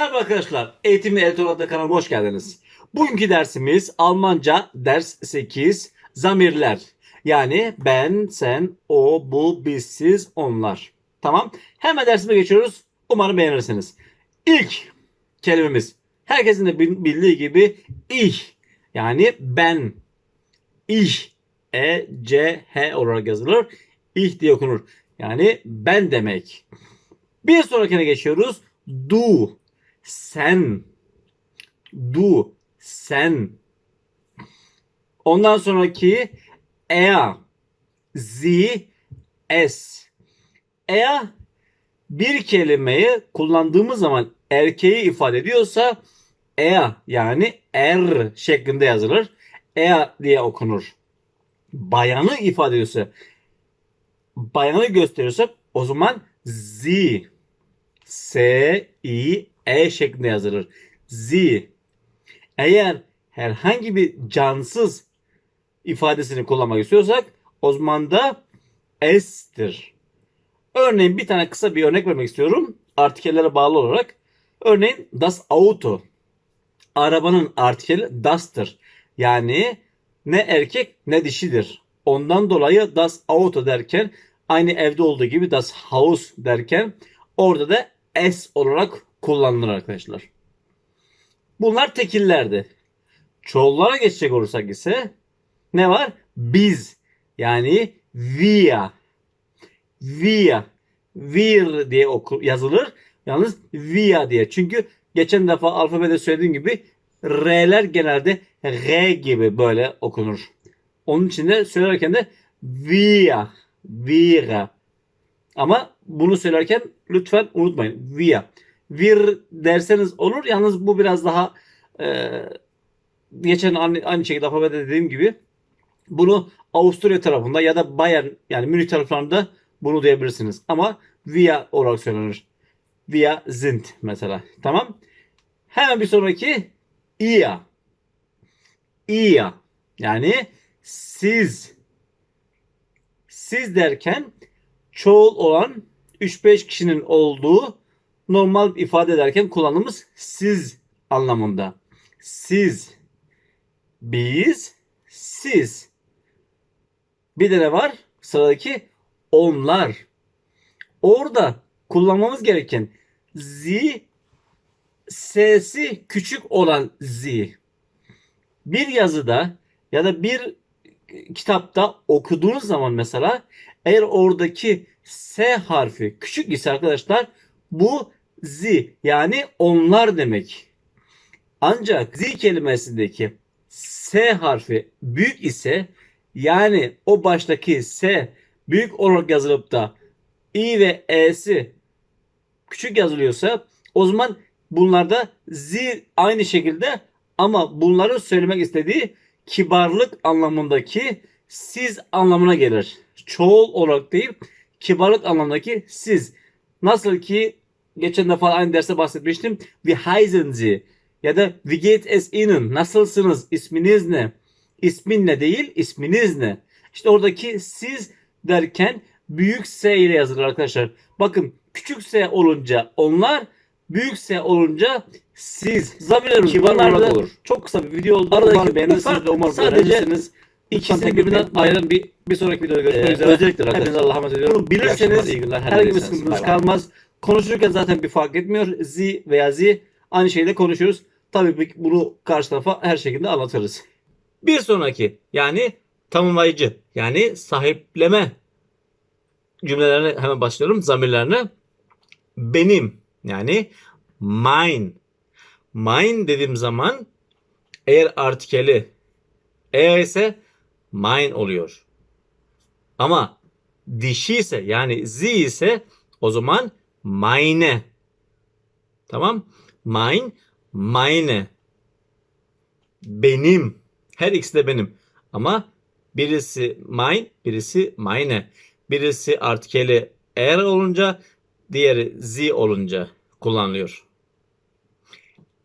Merhaba arkadaşlar. Eğitim adlı kanalıma hoş geldiniz. Bugünkü dersimiz Almanca ders 8 zamirler. Yani ben, sen, o, bu, biz, siz, onlar. Tamam. Hemen dersime geçiyoruz. Umarım beğenirsiniz. İlk kelimemiz herkesin de bil- bildiği gibi ich. Yani ben. Ich. E, C, H olarak yazılır. Ich diye okunur. Yani ben demek. Bir sonrakine geçiyoruz. Du. Sen. Du. Sen. Ondan sonraki er. Sie. Es. Er bir kelimeyi kullandığımız zaman erkeği ifade ediyorsa er yani er şeklinde yazılır. Er diye okunur. Bayanı ifade ediyorsa bayanı gösteriyorsa o zaman sie S, I, E şeklinde yazılır. Z. Eğer herhangi bir cansız ifadesini kullanmak istiyorsak o zaman da S'tir. Örneğin bir tane kısa bir örnek vermek istiyorum. Artikellere bağlı olarak. Örneğin das Auto. Arabanın artikeli das'tır. Yani ne erkek ne dişidir. Ondan dolayı das Auto derken aynı evde olduğu gibi das Haus derken orada da S olarak kullanılır arkadaşlar. Bunlar tekillerdi. Çoğullara geçecek olursak ise ne var? Biz yani wir. Wir. Wir diye oku, yazılır. Yalnız wir diye. Çünkü geçen defa alfabede söylediğim gibi R'ler genelde R gibi böyle okunur. Onun için de söylerken de wir. Wir. Ama bunu söylerken lütfen unutmayın. Wir. Wir derseniz olur. Yalnız bu biraz daha e, geçen aynı, aynı şekilde alfabede dediğim gibi bunu Avusturya tarafında ya da Bayern yani Münih taraflarında bunu duyabilirsiniz. Ama wir olarak söylenir. Wir sind mesela. Tamam. Hemen bir sonraki ihr. Ihr. Yani siz. Siz derken çoğul olan 3-5 kişinin olduğu normal ifade ederken kullandığımız siz anlamında. Siz, biz, siz. Bir de ne var? Sıradaki onlar. Orada kullanmamız gereken zi sesi küçük olan zi. Bir yazıda ya da bir kitapta okuduğunuz zaman mesela eğer oradaki S harfi küçük ise arkadaşlar bu z yani onlar demek. Ancak z kelimesindeki S harfi büyük ise yani o baştaki S büyük olarak yazılıp da i ve e'si küçük yazılıyorsa o zaman bunlarda z aynı şekilde ama bunların söylemek istediği kibarlık anlamındaki siz anlamına gelir. Çoğul olarak değil, kibarlık anlamındaki siz. Nasıl ki geçen defa aynı derste bahsetmiştim. Wie heißen Sie? Ya da wie geht es Ihnen? Nasılsınız? İsminiz ne? İsmin ne değil, isminiz ne? İşte oradaki siz derken büyük S ile yazılır arkadaşlar. Bakın küçük S olunca onlar, büyük S olunca siz. Zamirlerimiz Kibar bunlar olarak da olur. Çok kısa bir video oldu. Aradaki beğenirsiniz ve umarım sadece. İkisini birbirinden bir- ayıran bir, bir sonraki videoda görüşmek Ee, üzere. özellikle Hepinize arkadaşlar. Allah'a emanet ediyorum. Bunu bilirseniz herhangi bir sıkıntınız kalmaz. Konuşurken zaten bir fark etmiyor. Z veya Z aynı şeyle konuşuyoruz. Tabii bunu karşı tarafa her şekilde anlatırız. Bir sonraki yani tamamlayıcı yani sahipleme cümlelerine hemen başlıyorum zamirlerine. Benim yani mine. Mine dediğim zaman eğer artikeli e ise mine oluyor. Ama dişi ise yani z ise o zaman meine. Tamam? Mine, meine. Benim. Her ikisi de benim. Ama birisi mine, birisi meine. Birisi artikeli er olunca, diğeri z olunca kullanılıyor.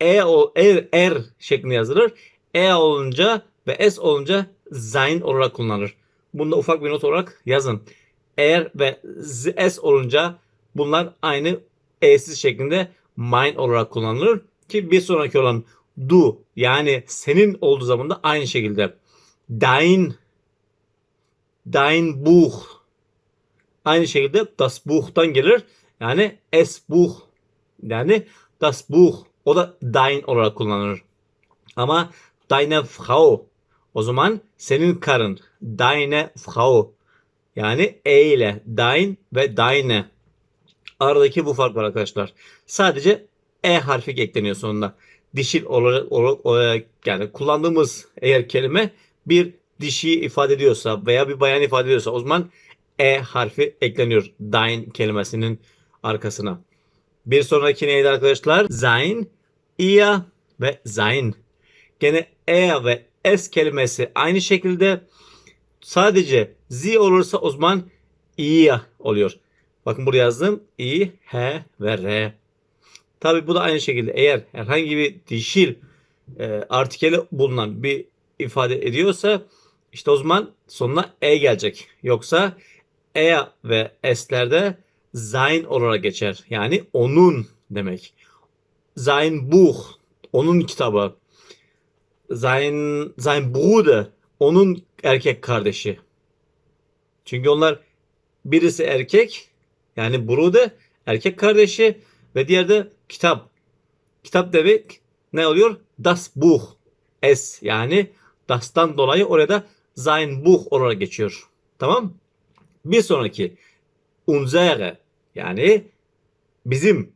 E ol, er, er şeklinde yazılır. E olunca ve S olunca sein olarak kullanılır. Bunu da ufak bir not olarak yazın. Er ve z- S olunca bunlar aynı E'siz şeklinde mein olarak kullanılır ki bir sonraki olan du yani senin olduğu zaman da aynı şekilde dein dein Buch aynı şekilde das Buch'tan gelir. Yani es Buch yani das Buch o da dein olarak kullanılır. Ama deine Frau o zaman senin karın deine Frau yani e ile dein ve deine aradaki bu fark var arkadaşlar. Sadece e harfi ekleniyor sonunda. Dişil olarak, olarak yani kullandığımız eğer kelime bir dişi ifade ediyorsa veya bir bayan ifade ediyorsa o zaman e harfi ekleniyor dein kelimesinin arkasına. Bir sonraki neydi arkadaşlar? Sein, ihr ve sein. Gene e ve s kelimesi aynı şekilde sadece z olursa o zaman ihr oluyor. Bakın buraya yazdım. i, h ve r. Tabi bu da aynı şekilde eğer herhangi bir dişil e, artikeli bulunan bir ifade ediyorsa işte o zaman sonuna e gelecek. Yoksa e ve s'lerde sein olarak geçer. Yani onun demek. Sein Buch, onun kitabı. Sein, sein Bruder, onun erkek kardeşi. Çünkü onlar birisi erkek, yani Bruder, erkek kardeşi ve diğer de kitap. Kitap demek ne oluyor? Das Buch. Es yani das'tan dolayı orada sein Buch olarak geçiyor. Tamam? Bir sonraki unsere yani bizim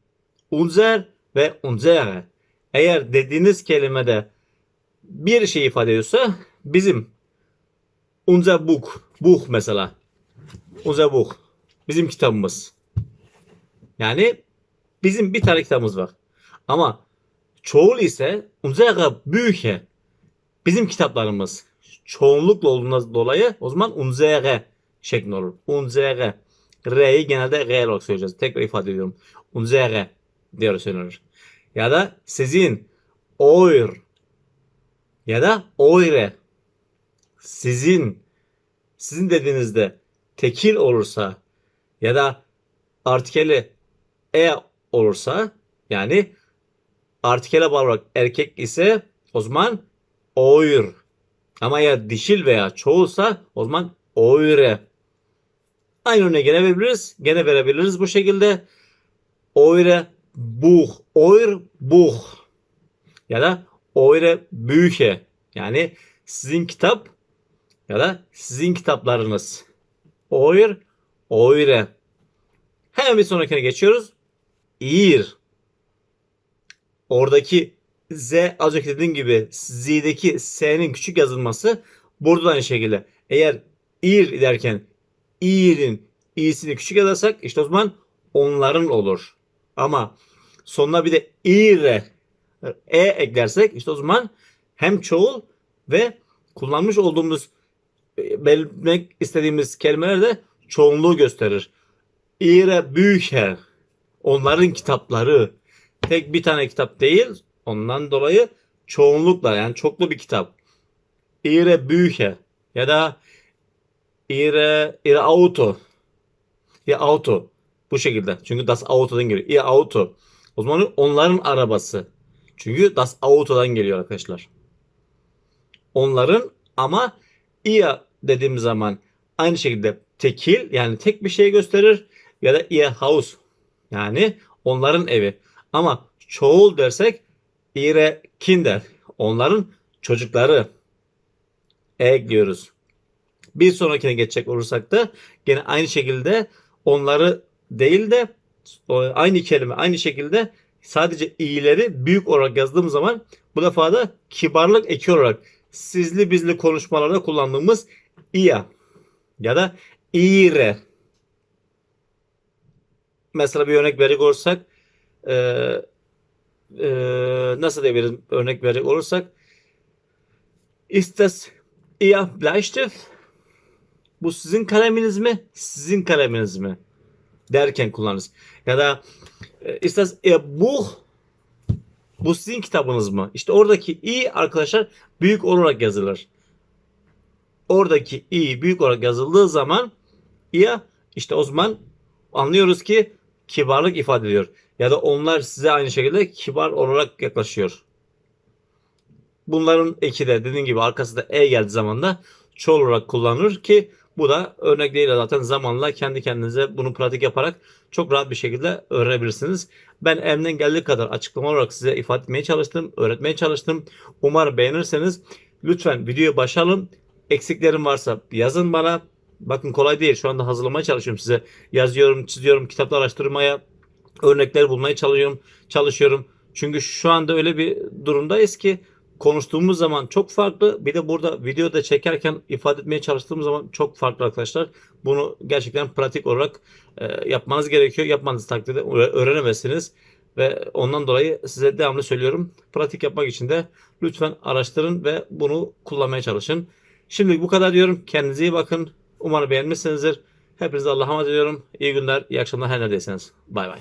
unser ve unsere. Eğer dediğiniz kelimede bir şey ifade ediyorsa bizim unser Buch, Buch mesela. Unser Buch. Bizim kitabımız. Yani bizim bir tane kitabımız var. Ama çoğul ise unsere Bücher. Bizim kitaplarımız. Çoğunlukla olduğundan dolayı o zaman unsere şeklinde olur. Unsere. R'yi genelde R olarak söyleyeceğiz. Tekrar ifade ediyorum. Unsere diye söylenir. Ya da sizin, euer ya da eure. Sizin, sizin dediğinizde tekil olursa ya da artikeli e olursa yani artikele bağlı olarak erkek ise o zaman euer. Ama eğer dişil veya çoğulsa o zaman eure. Aynı örneği gene verebiliriz. Gene verebiliriz bu şekilde. Eure Buch. Euer Buch. Ya da eure Bücher. Yani sizin kitap ya da sizin kitaplarınız. Euer, eure. Hemen bir sonrakine geçiyoruz. İr. Oradaki Z az önce dediğim gibi Z'deki S'nin küçük yazılması burada da aynı şekilde. Eğer ir derken i'nin i'sini küçük yazarsak işte o zaman onların olur. Ama sonuna bir de ire e eklersek işte o zaman hem çoğul ve kullanmış olduğumuz e, belirtmek istediğimiz kelimeler de çoğunluğu gösterir. İre bücher. Onların kitapları. Tek bir tane kitap değil. Ondan dolayı çoğunlukla yani çoklu bir kitap. İre bücher. Ya da ihre, ihre Auto. Ihr Auto. Bu şekilde. Çünkü das Auto'dan geliyor. Ihr Auto. O zaman onların arabası. Çünkü das Auto'dan geliyor arkadaşlar. Onların ama ihr dediğimiz zaman aynı şekilde tekil yani tek bir şey gösterir ya da ihr Haus yani onların evi. Ama çoğul dersek ihre Kinder onların çocukları ekliyoruz. Bir sonrakine geçecek olursak da gene aynı şekilde onları değil de aynı kelime aynı şekilde sadece iyileri büyük olarak yazdığım zaman bu defa da kibarlık eki olarak sizli bizli konuşmalarda kullandığımız iya ya da ire. Mesela bir örnek verecek olursak e, e, nasıl diyebiliriz örnek verecek olursak ist das Ihr? Bu sizin kaleminiz mi? Sizin kaleminiz mi? Derken kullanırız. Ya da e, ist das Ihr Buch? Bu sizin kitabınız mı? İşte oradaki i arkadaşlar büyük olarak yazılır. Oradaki i büyük olarak yazıldığı zaman ya işte o zaman anlıyoruz ki kibarlık ifade ediyor. ya da onlar size aynı şekilde kibar olarak yaklaşıyor. Bunların eki de dediğim gibi arkasında e geldiği zaman da çoğul olarak kullanılır ki bu da örnekleriyle zaten zamanla kendi kendinize bunu pratik yaparak çok rahat bir şekilde öğrenebilirsiniz. Ben elimden geldiği kadar açıklama olarak size ifade etmeye çalıştım, öğretmeye çalıştım. Umarım beğenirseniz lütfen videoyu başlayalım. Eksiklerim varsa yazın bana. Bakın kolay değil. Şu anda hazırlamaya çalışıyorum size. Yazıyorum, çiziyorum, kitapta araştırmaya, örnekler bulmaya çalışıyorum. çalışıyorum. Çünkü şu anda öyle bir durumdayız ki konuştuğumuz zaman çok farklı. Bir de burada videoda çekerken ifade etmeye çalıştığımız zaman çok farklı arkadaşlar. Bunu gerçekten pratik olarak e, yapmanız gerekiyor. Yapmanız takdirde öğre- öğrenemezsiniz. Ve ondan dolayı size devamlı söylüyorum. Pratik yapmak için de lütfen araştırın ve bunu kullanmaya çalışın. Şimdilik bu kadar diyorum. Kendinize iyi bakın. Umarım beğenmişsinizdir. Hepinize Allah'a emanet ediyorum. İyi günler, iyi akşamlar her neredeyseniz. Bay bay.